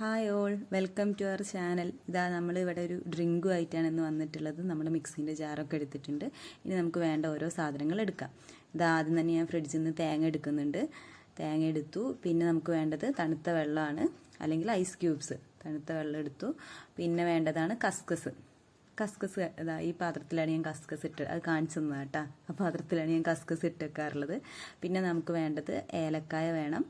Hi all welcome to our channel ഇതാ നമ്മൾ ഇവിടെ ഒരു ഡ്രിങ്കും ആയിട്ടാണ് ഇന്ന് വന്നിട്ടുള്ളത്. നമ്മൾ മിക്സിന്റെ ജാറൊക്കെ എടുത്തിട്ടുണ്ട്. ഇനി നമുക്ക് വേണ്ട ഓരോ സാധനങ്ങൾ എടുക്കാം. ഇതാ ആദ്യം തന്നെ ഞാൻ ഫ്രിഡ്ജിൽ നിന്ന് തേങ്ങ എടുക്കുന്നുണ്ട്. തേങ്ങ എടുത്തു. പിന്നെ നമുക്ക് വേണ്ടത് തണുത്ത വെള്ളമാണ്. അല്ലെങ്കിൽ ഐസ് ക്യൂബ്സ് തണുത്ത വെള്ളം എടുത്തു. പിന്നെ വേണ്ടതാണ് കസ്കസ് കസ്കസ് ഇതാ ഈ പാത്രത്തിലാണ് ഞാൻ കസ്കസ് ഇട്ട് അത് കാണിച്ചു തന്നത് കേട്ടോ. ആ പാത്രത്തിലാണ് ഞാൻ കസ്കസ് ഇട്ട് വെക്കാറുള്ളത്. പിന്നെ നമുക്ക് വേണ്ടത് ഏലക്കായ വേണം.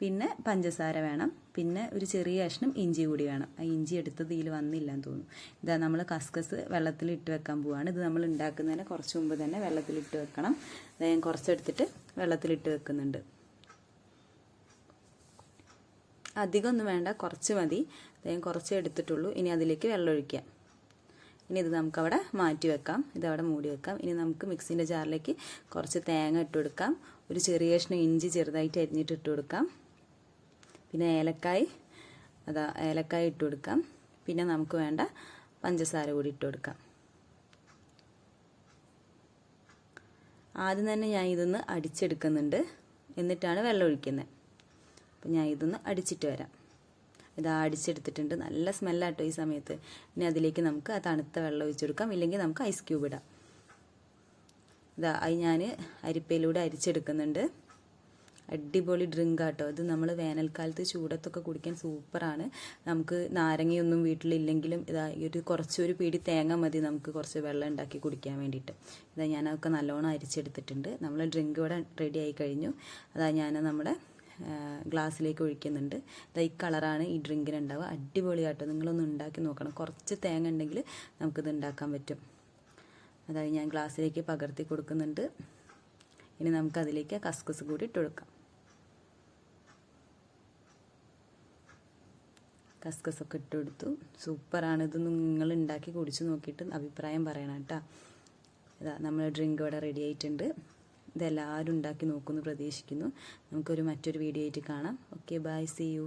പിന്നെ പഞ്ചസാര വേണം. പിന്നെ ഒരു ചെറിയ കഷ്ണം ഇഞ്ചി കൂടി വേണം. ആ ഇഞ്ചി എടുത്തത് ഇതിൽ വന്നില്ല എന്ന് തോന്നുന്നു. ഇതാ നമ്മൾ കസ്കസ് വെള്ളത്തിൽ ഇട്ട് വെക്കാൻ പോവാണ്. ഇത് നമ്മൾ ഉണ്ടാക്കുന്നതിന് കുറച്ച് മുമ്പ് തന്നെ വെള്ളത്തിൽ ഇട്ട് വെക്കണം. അതായത് ഞാൻ കുറച്ചെടുത്തിട്ട് വെള്ളത്തിലിട്ട് വെക്കുന്നുണ്ട്. അധികമൊന്നും വേണ്ട. കുറച്ച് മതി. ഞാൻ കുറച്ച് എടുത്തിട്ടുള്ളൂ. ഇനി അതിലേക്ക് വെള്ളം ഒഴിക്കാം. ഇനി ഇത് നമുക്കവിടെ മാറ്റി വെക്കാം. ഇതവിടെ മൂടി വെക്കാം. ഇനി നമുക്ക് മിക്സിന്റെ ജാറിലേക്ക് കുറച്ച് തേങ്ങ ഇട്ട് കൊടുക്കാം. ഒരു ചെറിയ കഷ്ണം ഇഞ്ചി ചെറുതായിട്ട് അരിഞ്ഞിട്ട് ഇട്ട് കൊടുക്കാം. പിന്നെ ഏലക്കായ് അതാ ഏലക്കായ് ഇട്ട് കൊടുക്കാം. പിന്നെ നമുക്ക് വേണ്ട പഞ്ചസാര കൂടി ഇട്ട് കൊടുക്കാം. ആദ്യം തന്നെ ഞാൻ ഇതൊന്ന് അടിച്ചെടുക്കുന്നുണ്ട്. എന്നിട്ടാണ് വെള്ളം ഒഴിക്കുന്നത്. അപ്പം ഞാൻ ഇതൊന്ന് അടിച്ചിട്ട് വരാം. ഇത് അടിച്ചെടുത്തിട്ടുണ്ട്. നല്ല സ്മെല്ലാട്ടോ ഈ സമയത്ത്. ഇനി അതിലേക്ക് നമുക്ക് ആ തണുത്ത വെള്ളം ഒഴിച്ചു കൊടുക്കാം. ഇല്ലെങ്കിൽ നമുക്ക് ഐസ് ക്യൂബ് ഇടാം. ഇതാ അത് ഞാൻ അരിപ്പയിലൂടെ അരിച്ചെടുക്കുന്നുണ്ട്. അടിപൊളി ഡ്രിങ്ക് ആട്ടോ. ഇത് നമ്മൾ വേനൽക്കാലത്ത് ചൂടത്തൊക്കെ കുടിക്കാൻ സൂപ്പറാണ്. നമുക്ക് നാരങ്ങയൊന്നും വീട്ടിലില്ലെങ്കിലും ഇതാ ഈ ഒരു കുറച്ചൊരു പീടി തേങ്ങ മതി നമുക്ക് കുറച്ച് വെള്ളം ഉണ്ടാക്കി കുടിക്കാൻ വേണ്ടിയിട്ട്. ഇതാ ഞാനതൊക്കെ നല്ലോണം അരിച്ചെടുത്തിട്ടുണ്ട്. നമ്മൾ ഡ്രിങ്ക് ഇവിടെ റെഡി ആയി കഴിഞ്ഞു. അതാ ഞാൻ നമ്മുടെ ഗ്ലാസ്സിലേക്ക് ഒഴിക്കുന്നുണ്ട്. ഈ കളറാണ് ഈ ഡ്രിങ്കിന് ഉണ്ടാവുക അടിപൊളിയാട്ടോ നിങ്ങളൊന്ന് ഉണ്ടാക്കി നോക്കണം. കുറച്ച് തേങ്ങ ഉണ്ടെങ്കിൽ നമുക്കിത് ഉണ്ടാക്കാൻ പറ്റും. അതായത് ഞാൻ ഗ്ലാസ്സിലേക്ക് പകർത്തി കൊടുക്കുന്നുണ്ട്. ഇനി നമുക്കതിലേക്ക് കസ്കസ് കൂടി ഇട്ട് കൊടുക്കാം. കസ്കസ് ഒക്കെ ഇട്ട് കൊടുത്തു സൂപ്പറാണ്. ഇത് നിങ്ങൾ ഉണ്ടാക്കി കുടിച്ച് നോക്കിയിട്ട് അഭിപ്രായം പറയണം കേട്ടോ. ഇതാ നമ്മൾ ഡ്രിങ്ക് ഇവിടെ റെഡി ആയിട്ടുണ്ട്. ഇതെല്ലാവരും ഉണ്ടാക്കി നോക്കുമെന്ന് പ്രതീക്ഷിക്കുന്നു. നമുക്കൊരു മറ്റൊരു വീഡിയോ ആയിട്ട് കാണാം. Okay bye C U